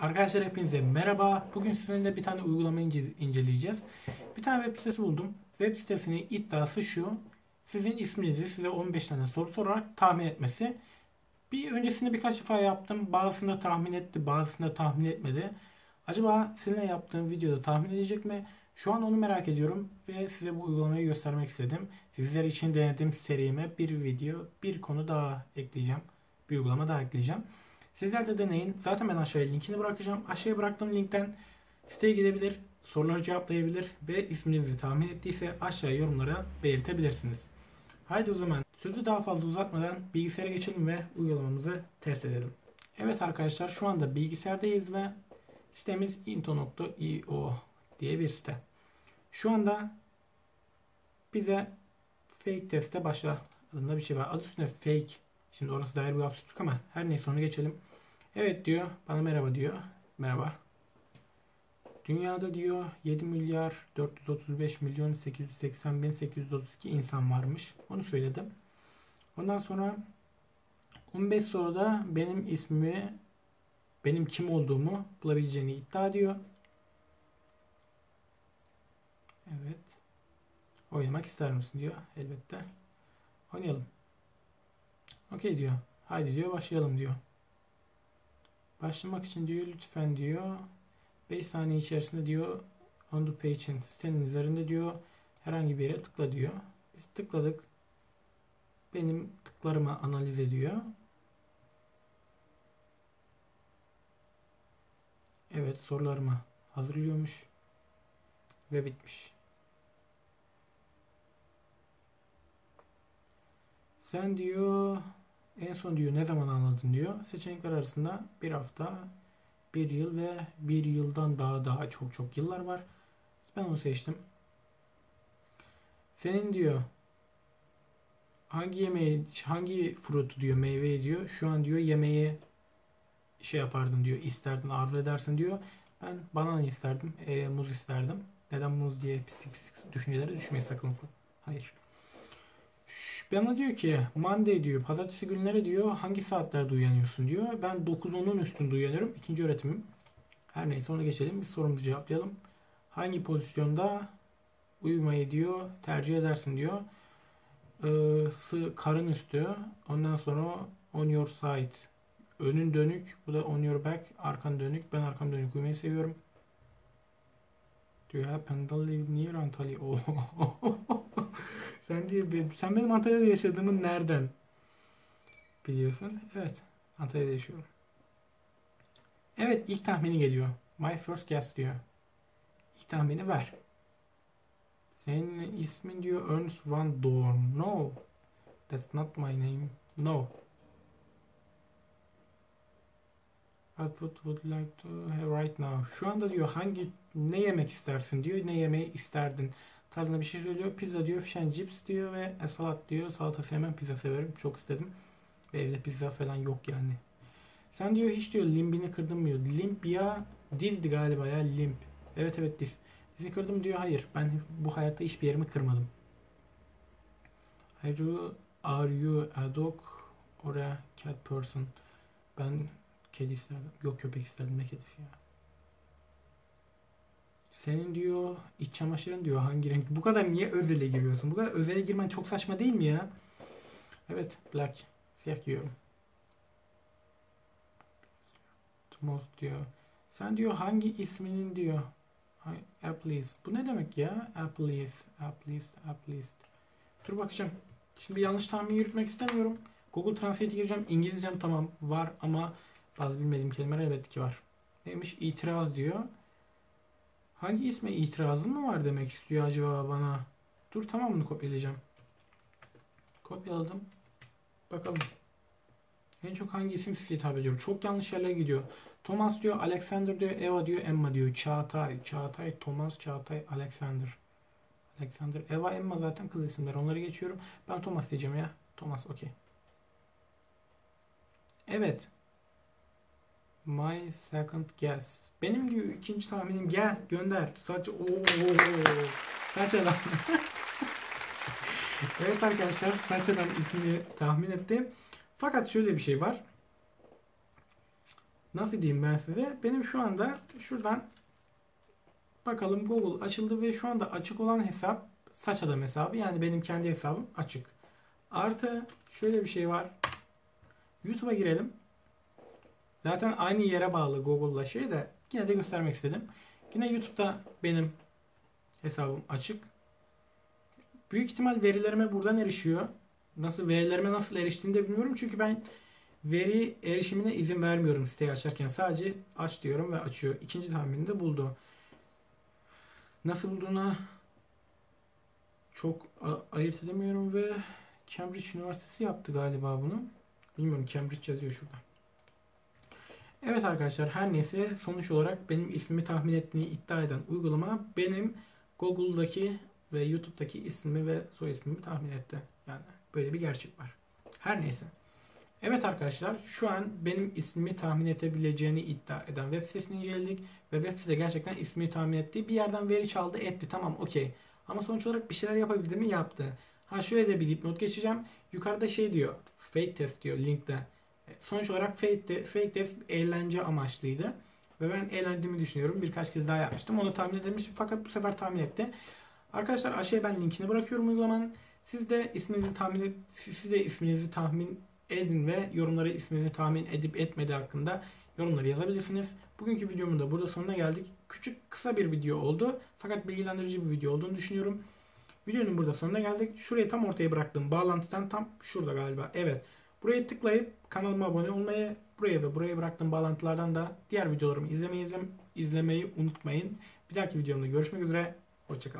Arkadaşlar hepinize merhaba. Bugün sizinle bir tane uygulama ince- inceleyeceğiz. Bir tane web sitesi buldum. Web sitesinin iddiası şu. Sizin isminizi size 15 tane soru sorarak tahmin etmesi. Bir öncesinde birkaç defa yaptım. Bazısında tahmin etti, bazısında tahmin etmedi. Acaba sizinle yaptığım videoda tahmin edecek mi? Şu an onu merak ediyorum ve size bu uygulamayı göstermek istedim. Sizler için denediğim serime bir video, bir konu daha ekleyeceğim. Bir uygulama daha ekleyeceğim. Sizler de deneyin. Zaten ben aşağıya linkini bırakacağım. Aşağıya bıraktığım linkten siteye gidebilir, soruları cevaplayabilir ve isminizi tahmin ettiyse aşağıya yorumlara belirtebilirsiniz. Haydi o zaman sözü daha fazla uzatmadan bilgisayara geçelim ve uygulamamızı test edelim. Evet arkadaşlar şu anda bilgisayardayız ve sitemiz into.io diye bir site. Şu anda bize fake teste başla adında bir şey var. Adı üstünde fake. Şimdi orası dair bir absürtlük ama her neyse onu geçelim. Evet diyor. Bana merhaba diyor. Merhaba. Dünyada diyor 7 milyar 435 milyon 880 bin 832 insan varmış. Onu söyledim. Ondan sonra 15 soruda benim ismimi benim kim olduğumu bulabileceğini iddia ediyor. Evet. Oynamak ister misin diyor. Elbette. Oynayalım. Okey diyor. Haydi diyor başlayalım diyor. Başlamak için diyor lütfen diyor 5 saniye içerisinde diyor on the page'in sitenin üzerinde diyor herhangi bir yere tıkla diyor. Biz tıkladık. Benim tıklarımı analiz ediyor. Evet sorularımı hazırlıyormuş. Ve bitmiş. Sen diyor en son diyor ne zaman anladın diyor. Seçenekler arasında bir hafta, bir yıl ve bir yıldan daha daha çok çok yıllar var. Ben onu seçtim. Senin diyor hangi yemeği, hangi frutu diyor meyve diyor. Şu an diyor yemeği şey yapardın diyor, isterdin, arzu edersin diyor. Ben banana isterdim, e, muz isterdim. Neden muz diye pislik pislik düşüncelere düşmeyin sakın. Hayır. Bana diyor ki Monday diyor pazartesi günleri diyor hangi saatlerde uyanıyorsun diyor. Ben 9-10'un üstünde uyanıyorum. İkinci öğretimim. Her neyse ona geçelim. Bir sorumuzu cevaplayalım. Hangi pozisyonda uyumayı diyor tercih edersin diyor. Ee, sı karın üstü. Ondan sonra on your side. Önün dönük. Bu da on your back. Arkan dönük. Ben arkam dönük uyumayı seviyorum. Diyor ya Pendal live near Antalya. Oh. Sen diye sen benim Antalya'da yaşadığımı nereden biliyorsun? Evet. Antalya'da yaşıyorum. Evet ilk tahmini geliyor. My first guess diyor. İlk tahmini ver. Senin ismin diyor Ernst Van Dorn. No. That's not my name. No. What would, would like to have right now? Şu anda diyor hangi ne yemek istersin diyor. Ne yemeği isterdin tarzında bir şey söylüyor. Pizza diyor, fish and chips diyor ve a salat diyor. Salata sevmem, pizza severim. Çok istedim. Ve evde pizza falan yok yani. Sen diyor hiç diyor limbini kırdım diyor. Limp ya dizdi galiba ya limp. Evet evet diz. Dizini kırdım diyor. Hayır. Ben bu hayatta hiçbir yerimi kırmadım. Are you, are you a dog or a cat person? Ben kedi isterdim. Yok köpek isterdim. Ne kedisi ya? Senin diyor iç çamaşırın diyor hangi renk? Bu kadar niye özele giriyorsun? Bu kadar özele girmen çok saçma değil mi ya? Evet black. Siyah giyiyorum. Most diyor. Sen diyor hangi isminin diyor. Appleist. Bu ne demek ya? Appleist. Appleist. Appleist. Dur bakacağım. Şimdi yanlış tahmin yürütmek istemiyorum. Google Translate'e gireceğim. İngilizcem tamam var ama bazı bilmediğim kelimeler elbette ki var. Neymiş? İtiraz diyor. Hangi isme itirazın mı var demek istiyor acaba bana? Dur tamamını kopyalayacağım. Kopyaladım. Bakalım. En çok hangi isim size hitap ediyor? Çok yanlış yerlere gidiyor. Thomas diyor, Alexander diyor, Eva diyor, Emma diyor. Çağatay, Çağatay, Thomas, Çağatay, Alexander. Alexander, Eva, Emma zaten kız isimler. Onları geçiyorum. Ben Thomas diyeceğim ya. Thomas, okey. Evet. My second guess. Benim diyor ikinci tahminim gel gönder. Saç ooo saç adam. evet arkadaşlar saç adam ismini tahmin etti. Fakat şöyle bir şey var. nasıl diyeyim ben size? Benim şu anda şuradan bakalım Google açıldı ve şu anda açık olan hesap saç adam hesabı. Yani benim kendi hesabım açık. Artı şöyle bir şey var. YouTube'a girelim. Zaten aynı yere bağlı Google'la şey de yine de göstermek istedim. Yine YouTube'da benim hesabım açık. Büyük ihtimal verilerime buradan erişiyor. Nasıl verilerime nasıl eriştiğini de bilmiyorum. Çünkü ben veri erişimine izin vermiyorum siteyi açarken. Sadece aç diyorum ve açıyor. İkinci tahminini de buldu. Nasıl bulduğuna çok ayırt edemiyorum ve Cambridge Üniversitesi yaptı galiba bunu. Bilmiyorum Cambridge yazıyor şurada. Evet arkadaşlar her neyse sonuç olarak benim ismimi tahmin ettiğini iddia eden uygulama benim Google'daki ve YouTube'daki ismimi ve soy ismimi tahmin etti. Yani böyle bir gerçek var. Her neyse. Evet arkadaşlar şu an benim ismimi tahmin edebileceğini iddia eden web sitesini inceledik ve web site gerçekten ismini tahmin etti. Bir yerden veri çaldı etti tamam okey. Ama sonuç olarak bir şeyler yapabildi mi yaptı. Ha şöyle de bir dipnot geçeceğim. Yukarıda şey diyor. Fake test diyor linkte. Sonuç olarak fake, de, fake test eğlence amaçlıydı. Ve ben eğlendiğimi düşünüyorum. Birkaç kez daha yapmıştım. Onu tahmin edemiştim fakat bu sefer tahmin etti. Arkadaşlar aşağıya ben linkini bırakıyorum uygulamanın. Siz de isminizi tahmin et, siz de isminizi tahmin edin ve yorumlara isminizi tahmin edip etmediği hakkında yorumları yazabilirsiniz. Bugünkü videomun da burada sonuna geldik. Küçük kısa bir video oldu. Fakat bilgilendirici bir video olduğunu düşünüyorum. Videonun burada sonuna geldik. Şurayı tam ortaya bıraktım. Bağlantıdan tam şurada galiba. Evet. Buraya tıklayıp kanalıma abone olmayı, buraya ve buraya bıraktığım bağlantılardan da diğer videolarımı izlemeyi, izlemeyi unutmayın. Bir dahaki videomda görüşmek üzere. Hoşçakalın.